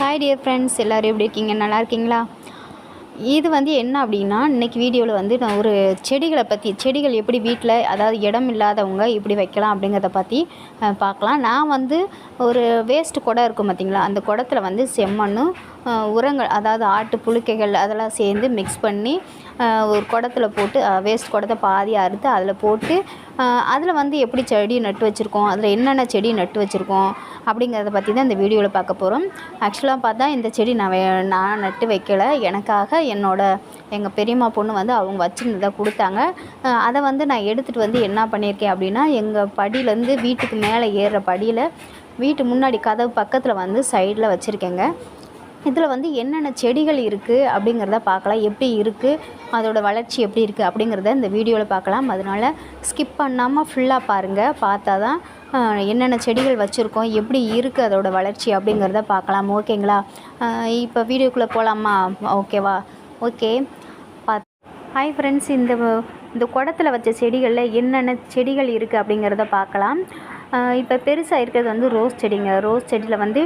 Hi dear friends எல்லோரும் எப்படி இருக்கீங்க? நல்லா இருக்கீங்களா? இது வந்து என்ன அப்படின்னா இன்றைக்கி வீடியோவில் வந்து நான் ஒரு செடிகளை பற்றி செடிகள் எப்படி வீட்டில் அதாவது இடம் இல்லாதவங்க எப்படி வைக்கலாம் அப்படிங்கிறத பற்றி பார்க்கலாம். நான் வந்து ஒரு வேஸ்ட் குடம் இருக்கும் பார்த்தீங்களா அந்த குடத்துல வந்து செம்மண்ணும் உரங்கள் அதாவது ஆட்டு புழுக்கைகள் அதெல்லாம் சேர்ந்து மிக்ஸ் பண்ணி ஒரு குடத்தில் போட்டு வேஸ்ட் குடத்தை பாதி அறுத்து அதில் போட்டு அதில் வந்து எப்படி செடி நட்டு வச்சுருக்கோம் அதில் என்னென்ன செடி நட்டு வச்சுருக்கோம் அப்படிங்கிறத பற்றி தான் இந்த வீடியோவில் பார்க்க போகிறோம் ஆக்சுவலாக பார்த்தா இந்த செடி நான் நான் நட்டு வைக்கல. எனக்காக என்னோடய எங்கள் பெரியம்மா பொண்ணு வந்து அவங்க வச்சுருந்ததை கொடுத்தாங்க. அதை வந்து நான் எடுத்துகிட்டு வந்து என்ன பண்ணியிருக்கேன் அப்படின்னா எங்கள் படியிலேருந்து வீட்டுக்கு மேலே ஏறுற படியில் வீட்டு முன்னாடி கதவு பக்கத்தில் வந்து சைடில் வச்சுருக்கேங்க. இதில் வந்து என்னென்ன செடிகள் இருக்குது அப்படிங்கிறத பார்க்கலாம். எப்படி இருக்குது அதோடய வளர்ச்சி எப்படி இருக்குது அப்படிங்கிறத இந்த வீடியோவில் பார்க்கலாம். அதனால் ஸ்கிப் பண்ணாமல் ஃபுல்லாக பாருங்கள் பார்த்தா தான் என்னென்ன செடிகள் வச்சுருக்கோம் எப்படி இருக்குது அதோடய வளர்ச்சி அப்படிங்கிறத பார்க்கலாம். ஓகேங்களா? இப்போ வீடியோக்குள்ளே போகலாமா ஓகேவா ஓகே பா ஹாய் ஃப்ரெண்ட்ஸ் இந்த இந்த குடத்துல வச்ச செடிகளில் என்னென்ன செடிகள் இருக்குது அப்படிங்கிறத பார்க்கலாம். இப்போ பெருசாக இருக்கிறது வந்து ரோஸ் செடிங்க. ரோஸ் செடியில் வந்து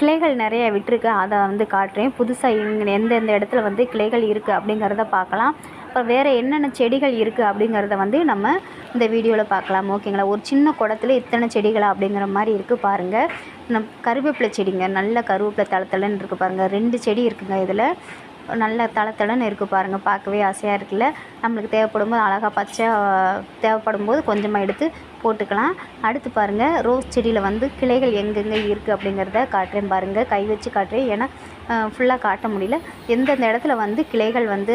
கிளைகள் நிறைய விட்டுருக்கு. அதை வந்து காட்டுறேன். புதுசாக இங்கே எந்தெந்த இடத்துல வந்து கிளைகள் இருக்குது அப்படிங்கிறத பார்க்கலாம். அப்புறம் வேறு என்னென்ன செடிகள் இருக்குது அப்படிங்கிறத வந்து நம்ம இந்த வீடியோவில் பார்க்கலாம். ஓகேங்களா? ஒரு சின்ன குடத்தில் இத்தனை செடிகளா அப்படிங்கிற மாதிரி இருக்குது பாருங்கள் நம் கருவேப்பிலை செடிங்க. நல்ல கருவேப்பிலை தளத்தலன்னு இருக்குது பாருங்கள் ரெண்டு செடி இருக்குங்க இதில். நல்ல தளத்தளன்னு இருக்குது பாருங்கள் பார்க்கவே ஆசையாக இருக்குல்ல. நம்மளுக்கு தேவைப்படும் போது அழகாக பச்சை தேவைப்படும் போது கொஞ்சமாக எடுத்து போட்டுக்கலாம். அடுத்து பாருங்கள் ரோஸ் செடியில் வந்து கிளைகள் எங்கெங்கே இருக்குது அப்படிங்கிறத காட்டுறேன் பாருங்கள் கை வச்சு காட்டுறேன். ஏன்னா ஃபுல்லாக காட்ட முடியல. எந்தெந்த இடத்துல வந்து கிளைகள் வந்து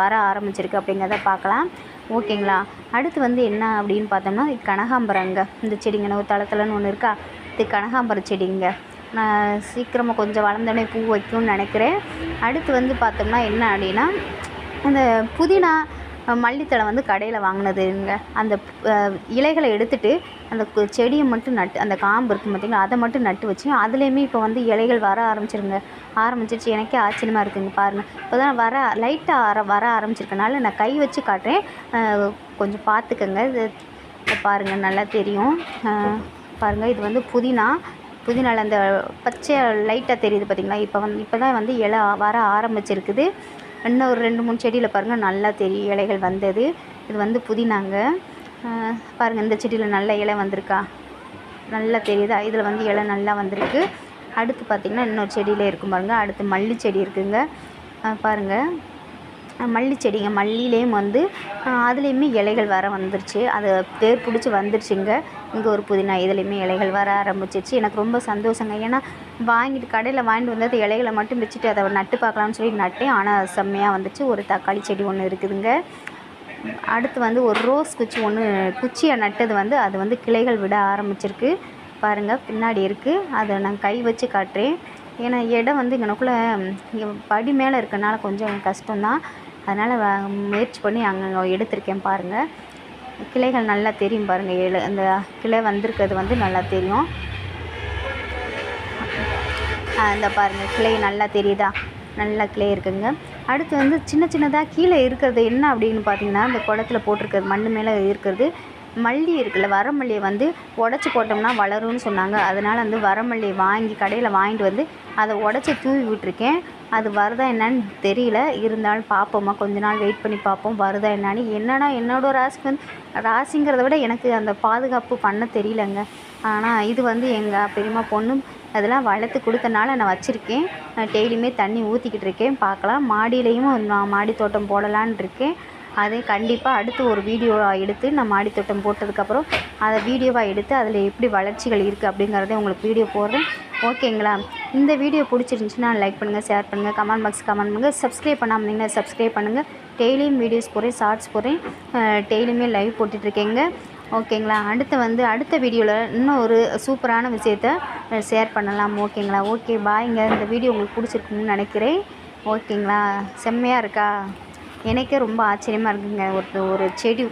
வர ஆரம்பிச்சிருக்கு அப்படிங்கிறத பார்க்கலாம். ஓகேங்களா? அடுத்து வந்து என்ன அப்படின்னு பார்த்தோம்னா இது கனகாம்பரங்க இந்த செடிங்க ஒரு தளத்தலன்னு ஒன்று இருக்கா? இது கனகாம்பர செடிங்க. நான் சீக்கிரமாக கொஞ்சம் வளர்ந்தோடனே பூ வைக்கும்னு நினைக்கிறேன். அடுத்து வந்து பார்த்தோம்னா என்ன அப்படின்னா இந்த புதினா அஹ், மல்லித்தழை வந்து கடையில் வாங்கினதுங்க. அந்த இலைகளை எடுத்துட்டு அந்த செடியை மட்டும் நட்டு அந்த காம்பு இருக்கும் பார்த்தீங்களா அதை மட்டும் நட்டு வச்சு அதுலேயுமே இப்போ வந்து இலைகள் வர ஆரம்பிச்சிருங்க. ஆரம்பிச்சிருச்சு. எனக்கே ஆச்சரியமாக இருக்குங்க பாருங்கள் இப்போ தான் வர லைட்டாக வர வர ஆரம்பிச்சிருக்கனால நான் கை வச்சு காட்டுறேன். கொஞ்சம் பார்த்துக்கங்க இது பாருங்கள் நல்லா தெரியும். பாருங்கள் இது வந்து புதினா புதினால அந்த பச்சை லைட்டாக தெரியுது பார்த்தீங்களா இப்போ வந்து இப்போ தான் வந்து இலை வர ஆரம்பிச்சிருக்குது. இன்னும் ஒரு ரெண்டு மூணு செடியில் பாருங்கள் நல்லா தெரியும் இலைகள் வந்தது. இது வந்து புதினாங்க. பாருங்கள் இந்த செடியில் நல்ல இலை வந்திருக்கா? நல்லா தெரியுதா? இதில் வந்து இலை நல்லா வந்திருக்கு. அடுத்து பார்த்திங்கன்னா இன்னொரு செடியில் இருக்கும் பாருங்கள் அடுத்து மல்லி செடி இருக்குங்க. பாருங்கள் மல்லி செடிங்க. மல்லிலேயும் வந்து அதுலேயுமே இலைகள் வர வந்துருச்சு. அது வேர் பிடிச்சி வந்துருச்சுங்க. இங்கே ஒரு புதினா இதுலேயுமே இலைகள் வர ஆரம்பிச்சிச்சு. எனக்கு ரொம்ப சந்தோஷங்க. ஏன்னா வாங்கிட்டு கடையில் வாங்கிட்டு வந்து அந்த இலைகளை மட்டும் வச்சுட்டு அதை நட்டு பார்க்கலாம்னு சொல்லி நட்டேன். ஆனால் செம்மையாக வந்துச்சு. ஒரு தக்காளி செடி ஒன்று இருக்குதுங்க. அடுத்து வந்து ஒரு ரோஸ் குச்சி ஒன்று குச்சியை நட்டது வந்து அது வந்து கிளைகள் விட ஆரம்பிச்சிருக்கு. பாருங்கள் பின்னாடி இருக்குது அதை நான் கை வச்சு காட்டுறேன். ஏன்னா இடம் வந்து இங்கனக்குள்ளே இங்கே படி மேலே இருக்கனால கொஞ்சம் கஷ்டம்தான். அதனால் முயற்சி பண்ணி அங்கங்கே எடுத்திருக்கேன் பாருங்கள் கிளைகள் நல்லா தெரியும் பாருங்கள் ஏழு அந்த கிளை வந்திருக்கிறது வந்து நல்லா தெரியும். இந்த பாருங்கள் கிளை நல்லா தெரியுதா? நல்லா கிளை இருக்குங்க. அடுத்து வந்து சின்ன சின்னதாக கீழே இருக்கிறது என்ன அப்படின்னு பார்த்தீங்கன்னா இந்த குடத்தில் போட்டிருக்கிறது மண் மேலே இருக்கிறது. மல்லி இருக்குல்ல வரமல்லியை வந்து உடச்சி போட்டோம்னா வளரும்னு சொன்னாங்க. அதனால் வந்து வரமல்லியை வாங்கி கடையில் வாங்கிட்டு வந்து அதை உடச்சி தூவி விட்டுருக்கேன். அது வருதா என்னன்னு தெரியல. இருந்தாலும் பார்ப்போமா கொஞ்ச நாள் வெயிட் பண்ணி பார்ப்போம். வருதா என்னன்னு. என்னன்னா என்னோட ராசிக்கு வந்து ராசிங்கிறத விட எனக்கு அந்த பாதுகாப்பு பண்ண தெரியலங்க. ஆனால் இது வந்து எங்கள் பெரியம்மா பொண்ணும் அதெல்லாம் வளர்த்து கொடுத்தனால நான் வச்சுருக்கேன். டெய்லியுமே தண்ணி ஊற்றிக்கிட்டு இருக்கேன். பார்க்கலாம். மாடியிலையும் நான் மாடி தோட்டம் போடலான்னு இருக்கேன். அதை கண்டிப்பாக அடுத்து ஒரு வீடியோவாக எடுத்து நான் மாடித்தோட்டம் போட்டதுக்கப்புறம் அதை வீடியோவாக எடுத்து அதில் எப்படி வளர்ச்சிகள் இருக்குது அப்படிங்கிறதே உங்களுக்கு வீடியோ போடுறேன். ஓகேங்களா இந்த வீடியோ பிடிச்சிருந்துச்சுன்னா லைக் பண்ணுங்கள் ஷேர் பண்ணுங்கள் கமெண்ட் பாக்ஸ் கமெண்ட் பண்ணுங்கள் சப்ஸ்கிரைப் பண்ணாமல் இருந்தீங்கன்னா சப்ஸ்கிரைப் பண்ணுங்கள் டெய்லியும் வீடியோஸ் போகிறேன் ஷார்ட்ஸ் போகிறேன் டெய்லியுமே லைவ் போட்டுட்ருக்கேங்க ஓகேங்களா அடுத்து வந்து அடுத்த வீடியோவில் இன்னும் ஒரு சூப்பரான விஷயத்த ஷேர் பண்ணலாம். ஓகேங்களா ஓகே பாய்ங்க இந்த வீடியோ உங்களுக்கு பிடிச்சிருக்குன்னு நினைக்கிறேன். ஓகேங்களா செம்மையாக இருக்கா? எனக்கே ரொம்ப ஆச்சரியமாக இருக்குங்க. ஒரு ஒரு செடி